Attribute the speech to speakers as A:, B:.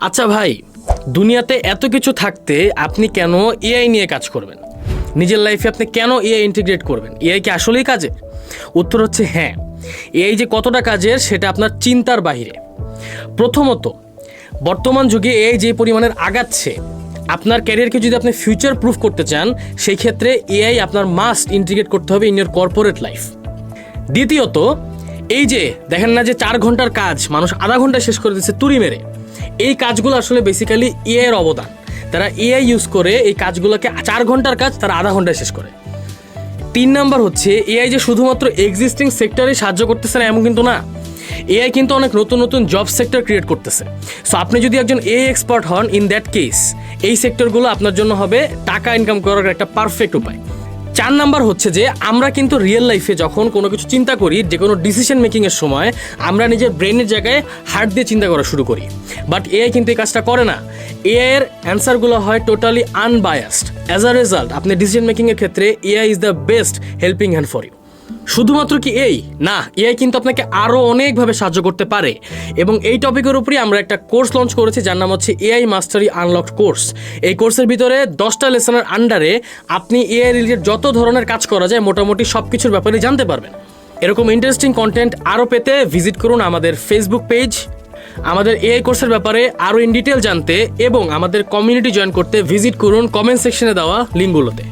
A: আচ্ছা ভাই, দুনিয়াতে এত কিছু থাকতে আপনি কেন এআই নিয়ে কাজ করবেন? নিজের লাইফে আপনি কেন এআই ইন্টিগ্রেট করবেন? এআই কি আসলেই কাজে? উত্তর হচ্ছে হ্যাঁ। এআই যে কতটা কাজের সেটা আপনার চিন্তার বাহিরে। প্রথমত, বর্তমান যুগে এআই যে পরিমাণের আগাচ্ছে, আপনার ক্যারিয়ারকে যদি আপনি ফিউচার প্রুফ করতে চান, সেই ক্ষেত্রে এআই আপনার মাস্ট ইন্টিগ্রেট করতে হবে ইন ইয়ার কর্পোরেট লাইফ দ্বিতীয়ত এই যে, দেখেন না যে চার ঘণ্টার কাজ, মানুষ আধা ঘণ্টা শেষ করে দিচ্ছে তুড়ি মেরে। এই কাজগুলো আসলে বেসিক্যালি এআই এর অবদান। তারা এআই ইউজ করে এই কাজগুলোকে চার ঘণ্টার কাজ তারা আধা ঘন্টায় শেষ করে। তিন নাম্বার হচ্ছে এআই যে শুধুমাত্র এক্সিস্টিং সেক্টরে সাহায্য করতেছে না, এমন কিন্তু না। এআই কিন্তু অনেক নতুন নতুন জব সেক্টর ক্রিয়েট করতেছে। সো আপনি যদি একজন এআই এক্সপার্ট হন ইন দ্যাট কেস এই সেক্টরগুলো আপনার জন্য হবে টাকা ইনকাম করার একটা পারফেক্ট উপায়। চার নাম্বার হচ্ছে যে, আমরা কিন্তু রিয়েল লাইফে যখন কোনো কিছু চিন্তা করি, যে কোনো ডিসিশন মেকিংয়ের সময়, আমরা নিজের ব্রেনের জায়গায় হার্ট দিয়ে চিন্তা করা শুরু করি। বাট এআই কিন্তু এই কাজটা করে না। এআই এর অ্যান্সারগুলো হয় totally unbiased as a result আপনি ডিসিশন মেকিংয়ের ক্ষেত্রে AI is the best helping hand for you শুধুমাত্র কি এই? না, এআই কিন্তু আপনাকে আরও অনেকভাবে সাহায্য করতে পারে। এবং এই টপিকের উপরই আমরা একটা কোর্স লঞ্চ করেছি, যার নাম হচ্ছে এআই মাস্টারি আনলকড কোর্স এই কোর্সের ভিতরে দশটা লেসনের আন্ডারে আপনি এআই রিলেটেড যত ধরনের কাজ করা যায়, মোটামুটি সব কিছুর ব্যাপারে জানতে পারবেন। এরকম ইন্টারেস্টিং কন্টেন্ট আরও পেতে ভিজিট করুন আমাদের ফেসবুক পেজ আমাদের এআই কোর্সের ব্যাপারে আরও ইন ডিটেল জানতে এবং আমাদের কমিউনিটি জয়েন করতে ভিজিট করুন কমেন্ট সেকশনে দেওয়া লিঙ্কগুলোতে